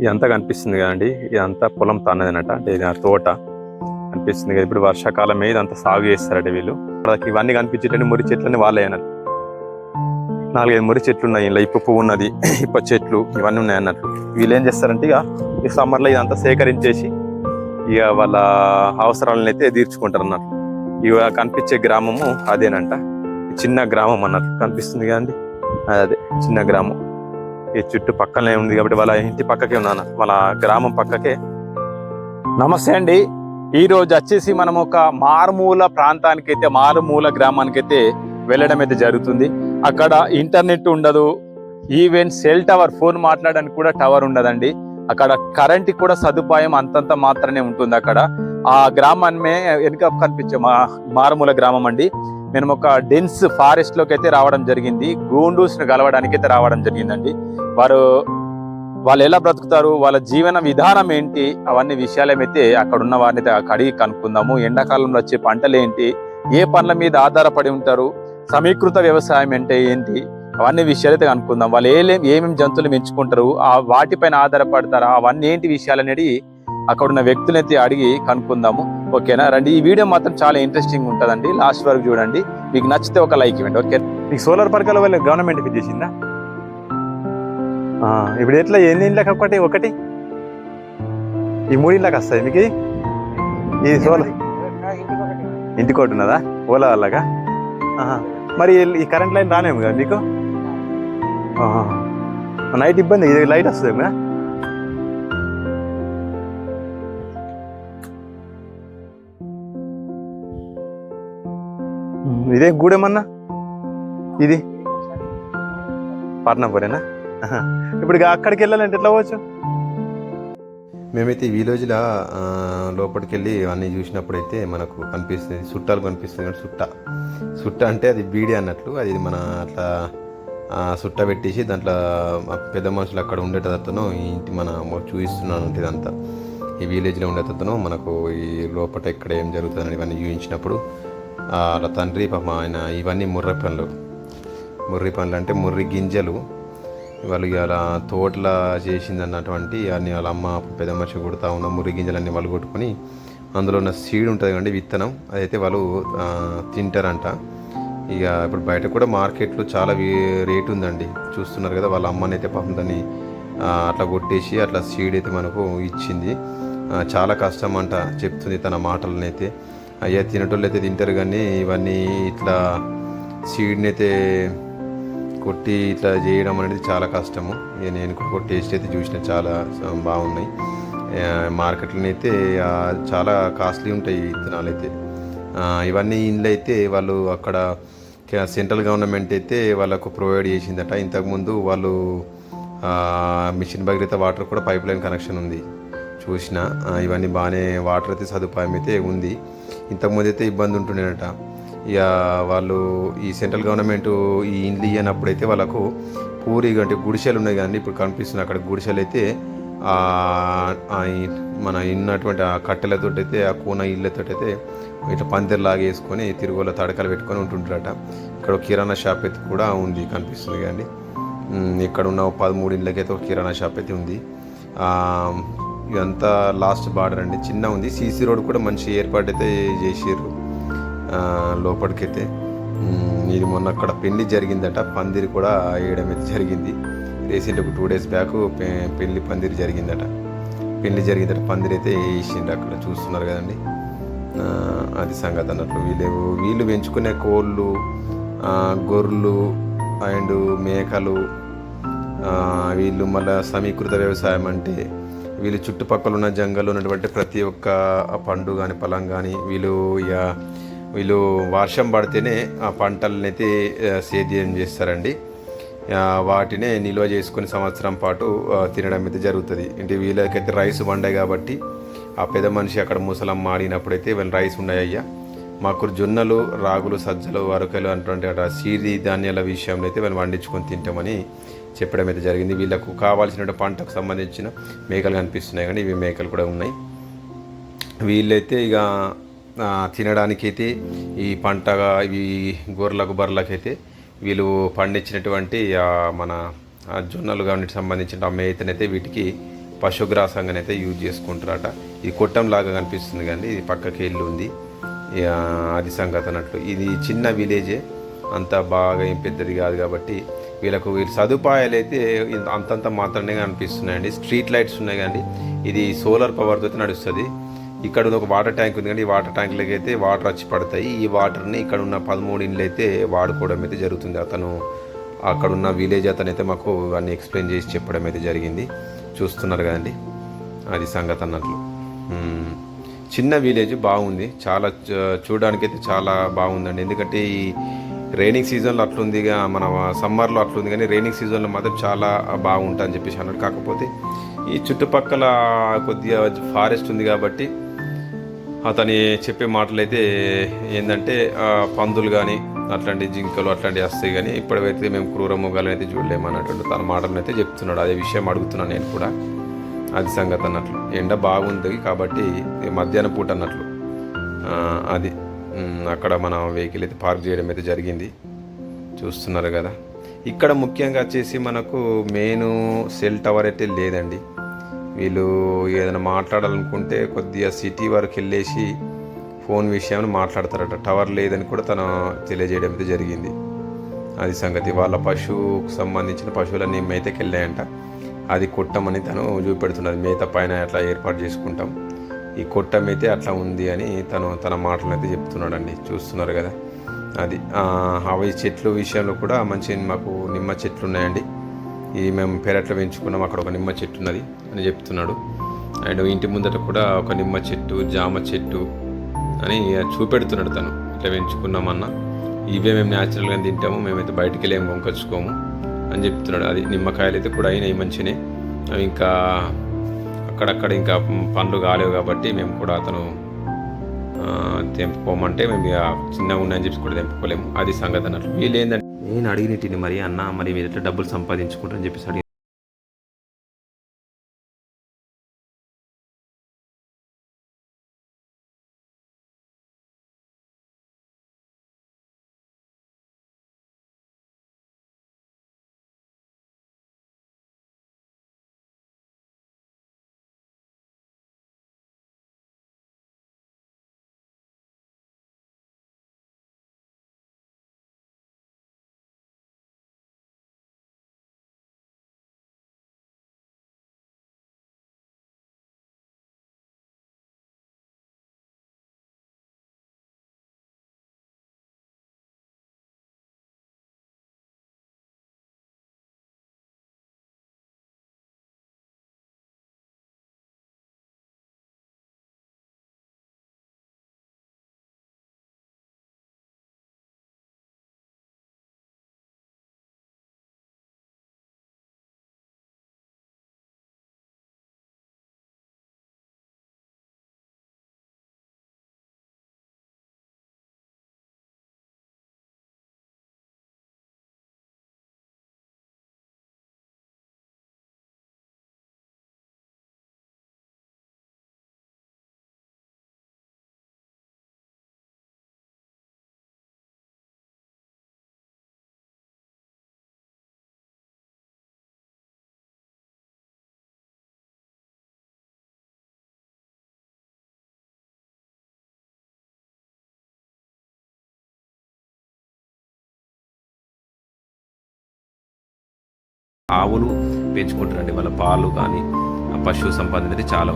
ఇదంతా కనిపిస్తుంది కదండి. ఇదంతా పొలం తన్నదనట అంటే ఇది తోట. కనిపిస్తుంది కదా. ఇప్పుడు వర్షాకాలమే ఇదంతా సాగు చేస్తారట వీళ్ళు. వాళ్ళకి ఇవన్నీ కనిపించేటండి మురి చెట్లని వాళ్ళే అన్నట్టు. నాలుగైదు మురి చెట్లు ఉన్నాయి. ఇలా ఇప్పు పువ్వు ఉన్నది ఇప్ప చెట్లు ఇవన్నీ ఉన్నాయి అన్నట్లు వీళ్ళు ఏం చేస్తారంటే ఇక ఈ సమ్మర్లో ఇదంతా సేకరించేసి ఇక వాళ్ళ అవసరాలను అయితే తీర్చుకుంటారు అన్నట్లు ఇక కనిపించే గ్రామము అదేనంట. చిన్న గ్రామం అన్నట్టు కనిపిస్తుంది కదండి. అదే చిన్న గ్రామం. ఈ చుట్టూ పక్కనే ఉంది కాబట్టి వాళ్ళ ఇంటి పక్కకే ఉన్నాను. వాళ్ళ గ్రామం పక్కకే. నమస్తే అండి. ఈరోజు వచ్చేసి మనం ఒక మారుమూల ప్రాంతానికైతే మారుమూల గ్రామానికైతే వెళ్ళడం అయితే జరుగుతుంది. అక్కడ ఇంటర్నెట్ ఉండదు. ఈవెన్ సెల్ టవర్ ఫోన్ మాట్లాడడానికి కూడా టవర్ ఉండదండి. అక్కడ కరెంట్ కూడా సదుపాయం అంతంత మాత్రమే ఉంటుంది అక్కడ. ఆ గ్రామాన్నే వెనుక కనిపించే మా మారుమూల గ్రామం అండి. మేము ఒక డెన్స్ ఫారెస్ట్లోకి అయితే రావడం జరిగింది. గూండూస్ని కలవడానికి అయితే రావడం జరిగిందండి. వారు వాళ్ళు ఎలా బ్రతుకుతారు వాళ్ళ జీవన విధానం ఏంటి అవన్నీ విషయాలేమైతే అక్కడ ఉన్న వారిని అయితే అడిగి కనుక్కుందాము. ఎండాకాలంలో వచ్చే పంటలు ఏంటి ఏ పనుల మీద ఆధారపడి ఉంటారు సమీకృత వ్యవసాయం అంటే ఏంటి అవన్నీ విషయాలు అయితే కనుక్కుందాం. వాళ్ళు ఏలేం ఏమేమి జంతువులు పెంచుకుంటారు ఆ వాటిపైన ఆధారపడతారా అవన్నీ ఏంటి విషయాలు అనేది అక్కడ ఉన్న వ్యక్తులైతే అడిగి కనుక్కుందాము. ఓకేనా? రండి ఈ వీడియో మాత్రం చాలా ఇంట్రెస్టింగ్ ఉంటుందండి. లాస్ట్ వరకు చూడండి. మీకు నచ్చితే ఒక లైక్ ఇవ్వండి ఓకే? మీకు సోలార్ పరకాల వల్ల గవర్నమెంట్ చేసిందా? ఇప్పుడు ఎట్లా ఎన్ని ఇండ్లకు ఒకటి ఒకటి? ఈ మూడు ఇండ్లకు వస్తాయి మీకు? ఈ సోలార్ ఇంటికోటి ఉన్నదా? ఓలా వాళ్ళగా మరి ఈ కరెంట్ లైన్ రానేము కదా మీకు? నైట్ ఇబ్బంది ఇది లైట్ వస్తుంది కదా? ఇదే గూడెమన్నా ఇది? పాట్నాపురేనా ఇప్పుడు అక్కడికి వెళ్ళాలంటే ఎట్లా పోవచ్చు? మేమైతే ఈ విలేజ్లో లోపలికి వెళ్ళి అన్నీ చూసినప్పుడైతే మనకు కనిపిస్తుంది చుట్టాలు కనిపిస్తుంది కానీ చుట్ట చుట్ట అంటే అది బీడి అన్నట్లు అది మన అట్లా సుట్ట చుట్ట పెట్టేసి దాంట్లో పెద్ద మనుషులు అక్కడ ఉండేటతను ఇంటి మన చూపిస్తున్నాను అంటే ఇదంతా. ఈ విలేజ్లో ఉండేటతను మనకు ఈ లోపల ఎక్కడ ఏం జరుగుతుందని ఇవన్నీ చూపించినప్పుడు వాళ్ళ తండ్రి పాప ఆయన ఇవన్నీ ముర్రె పనులు ముర్రి పనులు అంటే ముర్రి గింజలు. వాళ్ళు ఇవాళ తోటలా చేసింది అన్నటువంటి అన్ని వాళ్ళ అమ్మ పెద్ద మనిషి కొడుతూ ఉన్న ముర్రి గింజలన్నీ వాళ్ళు కొట్టుకొని అందులో ఉన్న సీడ్ ఉంటుంది కండి విత్తనం. అదైతే వాళ్ళు తింటారంట. ఇక ఇప్పుడు బయట కూడా మార్కెట్లో చాలా రేటు ఉందండి. చూస్తున్నారు కదా వాళ్ళ అమ్మని అయితే పాపం దాన్ని అట్లా కొట్టేసి అట్లా సీడ్ అయితే మనకు ఇచ్చింది. చాలా కష్టం అంట చెప్తుంది తన మాటలనైతే. అయ్యా తినేటోళ్ళు అయితే తింటారు కానీ ఇవన్నీ ఇట్లా సీడ్ని అయితే కొట్టి ఇట్లా చేయడం అనేది చాలా కష్టము. నేను కూడా ఒక టేస్ట్ అయితే చూసిన చాలా బాగున్నాయి. మార్కెట్లో అయితే చాలా కాస్ట్లీ ఉంటాయి విత్తనాలు అయితే. ఇవన్నీ ఇండ్లు అయితే వాళ్ళు అక్కడ సెంట్రల్ గవర్నమెంట్ అయితే వాళ్ళకు ప్రొవైడ్ చేసిందట. ఇంతకుముందు వాళ్ళు మిషన్ భగీరథ వాటర్ కూడా పైప్ లైన్ కనెక్షన్ ఉంది. చూసిన ఇవన్నీ బాగానే వాటర్ అయితే సదుపాయం అయితే ఉంది. ఇంతకుముందు అయితే ఇబ్బంది ఉంటుండేనట. ఇక వాళ్ళు ఈ సెంట్రల్ గవర్నమెంట్ ఈ ఇండ్లు ఇయ్యనప్పుడు వాళ్ళకు పూరి అంటే గుడిసెలు ఉన్నాయి కానీ ఇప్పుడు కనిపిస్తున్నాయి. అక్కడ గుడిసెలు అయితే మన ఉన్నటువంటి ఆ కట్టెలతో అయితే ఆ కూన ఇళ్ళతో అయితే ఇట్లా పందిరి లాగేసుకొని తిరుగులో తడకలు పెట్టుకొని ఉంటుంటారట. ఇక్కడ కిరాణా షాప్ అయితే కూడా ఉంది కనిపిస్తుంది కానీ ఇక్కడ ఉన్న పదమూడు ఇళ్ళకైతే ఒక కిరాణా షాప్ అయితే ఉంది. ఇదంతా లాస్ట్ బార్డర్ అండి. చిన్న ఉంది. సీసీ రోడ్ కూడా మంచి ఏర్పాటు అయితే చేసారు లోపలికైతే. ఇది మొన్న అక్కడ పెళ్ళి జరిగిందట. పందిరి కూడా వేయడం అయితే జరిగింది. రీసెంట్ ఒక టూ డేస్ బ్యాక్ పెళ్ళి పందిరి జరిగిందట. పెళ్ళి జరిగిందట. పందిరి అయితే వేసిండు అక్కడ. చూస్తున్నారు కదండి. అది సంగతి అన్నట్లు. వీళ్ళు వీళ్ళు పెంచుకునే కోళ్ళు గొర్రెలు అండ్ మేకలు వీళ్ళు మళ్ళీ సమీకృత వ్యవసాయం అంటే వీళ్ళు చుట్టుపక్కల ఉన్న జంగల్లో ఉన్నటువంటి ప్రతి ఒక్క పండు కానీ పొలం కానీ వీళ్ళు ఇక వీళ్ళు వర్షం పడితేనే ఆ పంటలనైతే అయితే సేద్యం చేస్తారండి. వాటినే నిల్వ చేసుకుని సంవత్సరం పాటు తినడం అయితే జరుగుతుంది. అంటే వీళ్ళకైతే రైస్ వండాయి కాబట్టి ఆ పెద్ద మనిషి అక్కడ ముసలం మాడినప్పుడైతే వీళ్ళు రైస్ ఉన్నాయ్యా మాకు జొన్నలు రాగులు సజ్జలు వరకలు అటువంటి అక్కడ సీరి ధాన్యాల విషయంలో అయితే వీళ్ళు వండించుకొని తింటామని చెప్పడం అయితే జరిగింది. వీళ్ళకు కావాల్సిన పంటకు సంబంధించిన మేకలు కనిపిస్తున్నాయి కానీ ఇవి మేకలు కూడా ఉన్నాయి. వీళ్ళైతే ఇక తినడానికైతే ఈ పంటగా ఇవి గొర్రెలకు బర్రెలకైతే వీళ్ళు పండించినటువంటి మన జొన్నలు కానీ సంబంధించిన ఆ మేతనైతే వీటికి పశుగ్రాసంగానైతే యూజ్ చేసుకుంటారట ఇది కొట్టం లాగా కనిపిస్తుంది కానీ ఇది పక్కకి ఇల్లు ఉంది. ఇక అది సంగతి అన్నట్లు. ఇది చిన్న విలేజే. అంత బాగా ఏం పెద్దది కాదు కాబట్టి వీళ్ళకు వీళ్ళ సదుపాయాలు అయితే అంతంత మాత్రమే అనిపిస్తున్నాయండి స్ట్రీట్ లైట్స్ ఉన్నాయి కానీ ఇది సోలార్ పవర్తో నడుస్తుంది. ఇక్కడ ఒక వాటర్ ట్యాంక్ ఉంది కానీ ఈ వాటర్ ట్యాంక్లకి అయితే వాటర్ వచ్చి పడతాయి. ఈ వాటర్ని ఇక్కడ ఉన్న పదమూడు ఇండ్లు అయితే వాడుకోవడం అయితే జరుగుతుంది. అతను అక్కడ ఉన్న విలేజ్ అతను అయితే మాకు అన్ని ఎక్స్ప్లెయిన్ చేసి చెప్పడం అయితే జరిగింది. చూస్తున్నారు కదండి. అది సంగతి అన్నట్లు. చిన్న విలేజ్ బాగుంది. చాలా చూడడానికైతే చూడడానికి అయితే చాలా బాగుందండి. ఎందుకంటే ఈ రైనింగ్ సీజన్లో అట్లుంది ఇక మన సమ్మర్లో అట్లుంది కానీ రైనింగ్ సీజన్లో మాత్రం చాలా బాగుంటుంది అని చెప్పేసి అన్నాడు కాకపోతే ఈ చుట్టుపక్కల కొద్దిగా ఫారెస్ట్ ఉంది కాబట్టి అతని చెప్పే మాటలు అయితే ఏంటంటే పందులు కానీ అట్లాంటి జింకలు అట్లాంటివి వస్తాయి కానీ ఇప్పటివైతే మేము క్రూర మొగాలను అయితే చూడలేము అన్నట్టు తన మాటలను అయితే చెప్తున్నాడు. అదే విషయం అడుగుతున్నాను నేను కూడా. అది సంగతి అన్నట్లు. ఎండ బాగుంది కాబట్టి మధ్యాహ్నం పూట అన్నట్లు. అది. అక్కడ మన వెహికల్ అయితే పార్క్ చేయడం అయితే జరిగింది. చూస్తున్నారు కదా. ఇక్కడ ముఖ్యంగా వచ్చేసి మనకు మెయిన్ సెల్ టవర్ అయితే లేదండి. వీళ్ళు ఏదైనా మాట్లాడాలనుకుంటే కొద్దిగా సిటీ వరకు వెళ్ళేసి ఫోన్ విషయాన్ని మాట్లాడతారట. టవర్ లేదని కూడా తను తెలియజేయడం అయితే జరిగింది. అది సంగతి వాళ్ళ పశువుకు సంబంధించిన పశువులన్నీ మేతకి వెళ్ళాయంట అది కొట్టమని తను చూపెడుతున్నది. మేత పైన అట్లా ఏర్పాటు చేసుకుంటాం. ఈ కొట్టం అయితే అట్లా ఉంది అని తను తన మాటలు అయితే చెప్తున్నాడండి. చూస్తున్నారు కదా? అది అవి చెట్లు విషయంలో కూడా మంచి మాకు నిమ్మ చెట్లు ఉన్నాయండి. ఇది మేము పెరట్లో పెంచుకున్నాం అక్కడ ఒక నిమ్మ చెట్టు ఉన్నది అని చెప్తున్నాడు. అండ్ ఇంటి ముందట కూడా ఒక నిమ్మ చెట్టు జామ చెట్టు అని చూపెడుతున్నాడు తను. ఇట్లా పెంచుకున్నామన్నా. ఇవే మేము న్యాచురల్గా తింటాము మేమైతే బయటికి వెళ్ళి ఏం అని చెప్తున్నాడు. అది నిమ్మకాయలు అయితే కూడా అయినాయి మంచినే. అవి ఇంకా అక్కడక్కడ ఇంకా పండ్లు కాలేవు కాబట్టి మేము కూడా అతను తెంపుకోమంటే మేము ఇక చిన్నగా ఉన్నాయని చెప్పి కూడా తెంపుకోలేము. అది సంగతి అన్నట్లు. వీళ్ళు ఏంటంటే నేను అడిగినట్టు మరి అన్న మరి మీరు ఎట్లా డబ్బులు సంపాదించుకుంటారని చెప్పేసి అడిగి ఆవులు పెంచుకుంటారండి వాళ్ళ పాలు కానీ పశువు సంపాదన అనేది చాలా